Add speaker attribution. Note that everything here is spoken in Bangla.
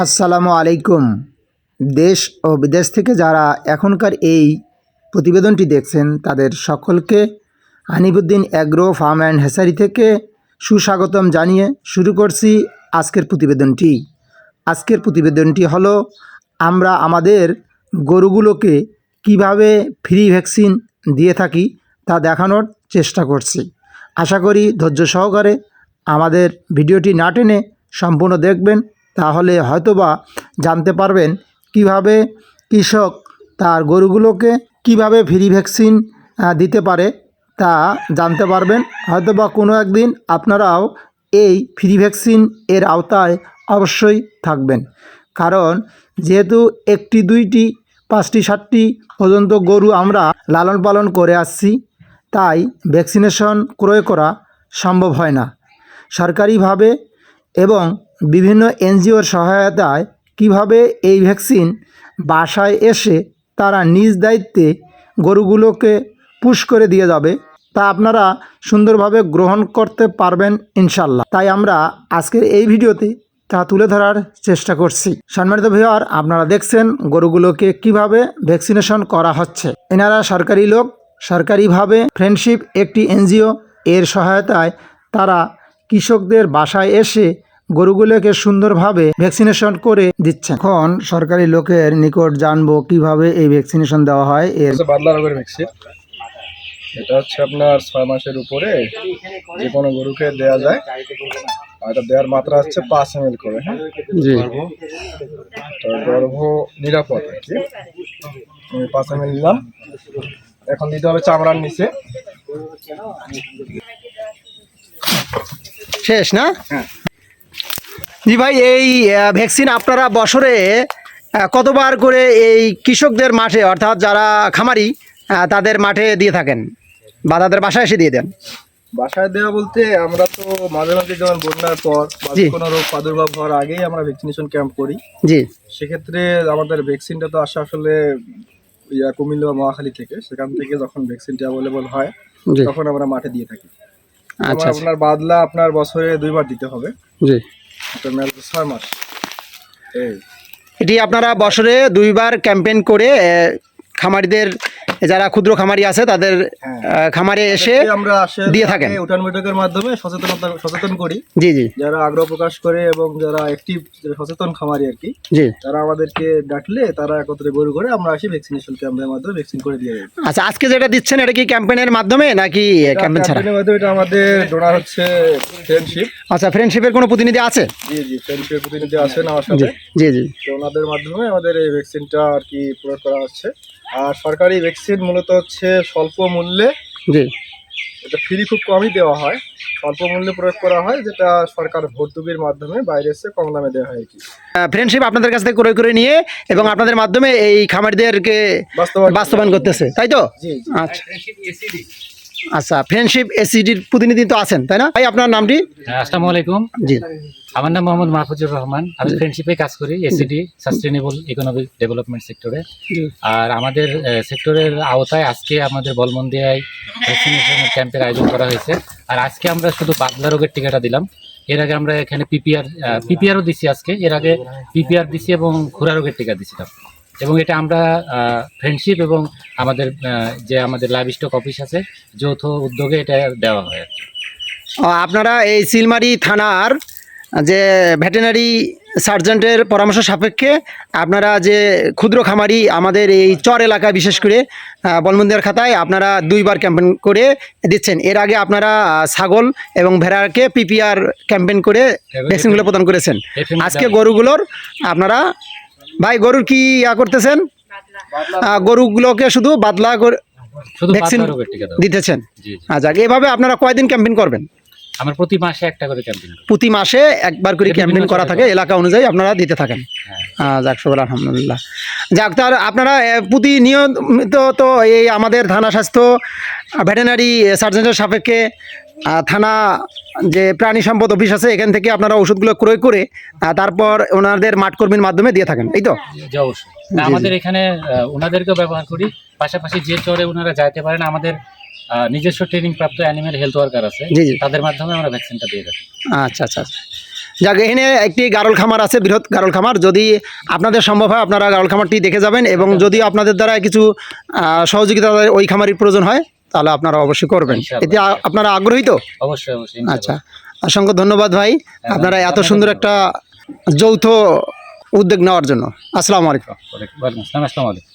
Speaker 1: আসসালামু আলাইকুম। দেশ ও বিদেশ থেকে যারা এখনকার এই প্রতিবেদনটি দেখছেন, তাদের সকলকে Hanibuddin agro farm and hatchery থেকে সুস্বাগতম জানিয়ে শুরু করছি আজকের প্রতিবেদনটি। আজকের প্রতিবেদনটি হলো, আমরা আমাদের গরুগুলোকে কীভাবে ফ্রি ভ্যাকসিন দিয়ে থাকি তা দেখানোর চেষ্টা করছি। আশা করি ধৈর্য সহকারে আমাদের ভিডিওটি না টেনে সম্পূর্ণ দেখবেন। তাহলে হয়তোবা জানতে পারবেন কীভাবে কৃষক তার গরুগুলোকে কীভাবে ফ্রি ভ্যাকসিন দিতে পারে তা জানতে পারবেন। হয়তোবা কোনো একদিন আপনারাও এই ফ্রি ভ্যাকসিন এর আওতায় অবশ্যই থাকবেন। কারণ যেহেতু একটি, দুইটি, পাঁচটি, সাতটি পর্যন্ত গরু আমরা লালন পালন করে আসছি, তাই ভ্যাকসিনেশন ক্রয় করা সম্ভব হয় না। সরকারিভাবে এবং বিভিন্ন এনজিওর সহায়তায় কীভাবে এই ভ্যাকসিন বাসায় এসে তারা নিজ দায়িত্বে গরুগুলোকে পুশ করে দিয়ে যাবে, তা আপনারা সুন্দরভাবে গ্রহণ করতে পারবেন ইনশাল্লাহ তাই আমরা আজকের এই ভিডিওতে তা তুলে ধরার চেষ্টা করছি। সম্মানিত ভিওয়ার আপনারা দেখছেন গরুগুলোকে কীভাবে ভ্যাকসিনেশন করা হচ্ছে। এনারা সরকারি লোক, সরকারিভাবে ফ্রেন্ডশিপ একটি এনজিও, এর সহায়তায় তারা কৃষকদের বাসায় এসে গরুগুলোকে সুন্দরভাবে ভ্যাকসিনেশন করে দিচ্ছেন। এখন সরকারি লোকের নিকট জানব কীভাবে এই ভ্যাকসিনেশন দেওয়া হয়। এর
Speaker 2: বাদলা রোগের ভ্যাকসিন এটা হচ্ছে আপনার ছয় মাসের উপরে যে কোনো গরুকে দেওয়া যায়। আর এটা দেওয়ার মাত্রা হচ্ছে পাঁচ এম এল করে হ্যাঁ?
Speaker 1: জি।
Speaker 2: গর্ভ নিরাপদ আর কি। আমি পাঁচ এম এল নিলাম। এখন দিতে হবে চামড়ার নিচে।
Speaker 1: শেষ না?
Speaker 2: হ্যাঁ।
Speaker 1: জি ভাই এই ভ্যাকসিন আপনারা বছরে কতবার করে এই কৃষকদের মাঠে অর্থাৎ যারা খামারি তাদের মাঠে দিয়ে থাকেন? বা তাদের বাসায় এসে দিয়ে দেন?
Speaker 2: বাসায় দেওয়া বলতে আমরা তো মাঝে মাঝে যেমন বন্যার পর কোনো রোগ প্রাদুর্ভাব হওয়ার আগেই আমরা ভ্যাকসিনেশন ক্যাম্প করি।
Speaker 1: জি।
Speaker 2: সেক্ষেত্রে আমাদের ভ্যাকসিনটা তো আসে আসলে ইয়া কুমিল্লা বা মহাখালী থেকে। সেখান থেকে যখন ভ্যাকসিনটা অ্যাভেলেবল হয় তখন আমরা মাঠে দিয়ে থাকি।
Speaker 1: আচ্ছা আচ্ছা।
Speaker 2: আপনার বাদলা আপনার বছরে দুইবার দিতে হবে।
Speaker 1: জি। এটি আপনারা বছরে দুইবার ক্যাম্পেইন করে খামারিদের যারা ক্ষুদ্র খামারি আছে তাদের
Speaker 2: হ্যাঁ।
Speaker 1: খামারে এসে
Speaker 2: আমরা
Speaker 1: দিয়ে থাকেন।
Speaker 2: উঠান বৈঠকের মাধ্যমে সচেতনতা সচেতন করি।
Speaker 1: জি জি।
Speaker 2: যারা আগ্রহ প্রকাশ করে এবং যারা অ্যাক্টিভ সচেতন খামারি আর কি
Speaker 1: জি।
Speaker 2: তারা আমাদেরকে ডাকলে তারা একত্রে গরু করে আমরা আসি ভ্যাকসিনেশন ক্যাম্পের মাধ্যমে ভ্যাকসিন করে দিয়ে দিই
Speaker 1: আচ্ছা আজকে যেটা দিচ্ছেন এটা কি ক্যাম্পেইনের মাধ্যমে নাকি ক্যাম্পেইন ছাড়া?
Speaker 2: মাধ্যমে এটা আমাদের ডোনার হচ্ছে ফ্রেন্ডশিপ
Speaker 1: আচ্ছা ফ্রেন্ডশিপের কোনো প্রতিনিধি আছে?
Speaker 2: জি জি ফ্রেন্ডশিপের প্রতিনিধি আছেন আমার সাথে।
Speaker 1: জি জি।
Speaker 2: তো ওনাদের মাধ্যমে আমাদের এই ভ্যাকসিনটা আর কি প্রয়োগ করা হচ্ছে। আর সরকারি ভ্যাকসিন মূলত হচ্ছে স্বল্প মূল্যে
Speaker 1: জি।
Speaker 2: এটা ফ্রি খুব কমই দেওয়া হয়। স্বল্প মূল্যে প্রয়োগ করা হয় যেটা সরকার ভর্তুকির মাধ্যমে বাইরে এসে কম দামে দেওয়া হয় কি
Speaker 1: ফ্রেন্ডশিপ আপনাদের কাছ থেকে ক্রয় করে নিয়ে এবং আপনাদের মাধ্যমে এই খামারদেরকে
Speaker 2: বাস্তবায়ন
Speaker 1: করতেছে তাই তো? আচ্ছা। আচ্ছা ফ্রেন্ডশিপ এসিডির প্রতিনিধি তো আছেন তাই না? ভাই আপনার নামটি?
Speaker 3: হ্যাঁ, আসসালামু আলাইকুম।
Speaker 1: জি।
Speaker 3: আমার নাম মোহাম্মদ মাহফুজুর রহমান। আমি ফ্রেন্ডশিপে কাজ করি এসিডি সাস্টেনেবল ইকোনমিক ডেভেলপমেন্ট সেক্টরে আর আমাদের সেক্টরের আওতায় আজকে আমাদের বলমন্দিয়ায় ভ্যাকসিনেশন ক্যাম্পের আয়োজন করা হয়েছে। আর আজকে আমরা শুধু বাদলা রোগের টিকাটা দিলাম। এর আগে আমরা এখানে পিপিআর পিপিআরও দিছি আজকে। এর আগে পিপিআর দিছি এবং খুরা রোগের টিকা দিছিলাম। এবং এটা আমরা ফ্রেন্ডশিপ এবং আমাদের যে আমাদের লাইভ স্টক অফিস আছে যৌথ উদ্যোগে এটা দেওয়া হয়
Speaker 1: আপনারা এই সিলমারি থানার যে ভেটেনারি সার্জেন্টের পরামর্শ সাপেক্ষে আপনারা যে ক্ষুদ্র খামারি আমাদের এই চর এলাকায় বিশেষ করে বলমন্দির খাতায় আপনারা দুইবার ক্যাম্পেন করে দিচ্ছেন। এর আগে আপনারা ছাগল এবং ভেড়াকে পিপিআর ক্যাম্পেন করে ভ্যাকসিনগুলো প্রদান করেছেন। আজকে গরুগুলোর আপনারা ভাই গরুর কি ইয়া করতেছেন? গরুগুলোকে শুধু বাদলা করে ভ্যাকসিন দিতেছেন। আচ্ছা এভাবে আপনারা কয়দিন ক্যাম্পেইন করবেন?
Speaker 3: আমার প্রতি মাসে একটা করে ক্যাম্পেইন
Speaker 1: প্রতি মাসে একবার করে
Speaker 3: এটা
Speaker 1: ক্যাম্পেইন করা থাকে এলাকা অনুযায়ী আপনারা দিতে থাকেন।
Speaker 3: হ্যাঁ।
Speaker 1: যাক আলহামদুলিল্লাহ। যাক তার আপনারা প্রতি নিয়মিত তো এই আমাদের থানা স্বাস্থ্য ভেটেনারি সার্জেন্টের সাপেক্ষে থানা যে প্রাণী সম্পদ অফিস আছে এখান থেকে আপনারা ওষুধগুলো ক্রয় করে তারপর ওনাদের মাঠ কর্মীর মাধ্যমে দিয়ে থাকেন এই তো?
Speaker 3: আমাদের এখানে ওনাদেরকেও ব্যবহার করি পাশাপাশি যে চরে ওনারা যাইতে পারেন আমাদের নিজস্ব ট্রেনিং প্রাপ্ত অ্যানিমেল হেলথ ওয়ার্কার আছে তাদের মাধ্যমে আমরা ভ্যাকসিনটা দিয়ে থাকি।
Speaker 1: আচ্ছা আচ্ছা আচ্ছা। যাক এখানে একটি গারল খামার আছে বৃহৎ গারল খামার। যদি আপনাদের সম্ভব হয় আপনারা গারল খামারটি দেখে যাবেন এবং যদি আপনাদের দ্বারা কিছু সহযোগিতা ওই খামারির প্রয়োজন হয় তাহলে আপনারা অবশ্যই করবেন। এতে আপনারা আগ্রহী তো
Speaker 3: অবশ্যই অবশ্যই
Speaker 1: আচ্ছা অসংখ্য ধন্যবাদ ভাই। আপনারা এত সুন্দর একটা যৌথ উদ্যোগ নেওয়ার জন্য। আসসালামু আলাইকুম।
Speaker 3: আসসালাম আসসালামু আলাইকুম।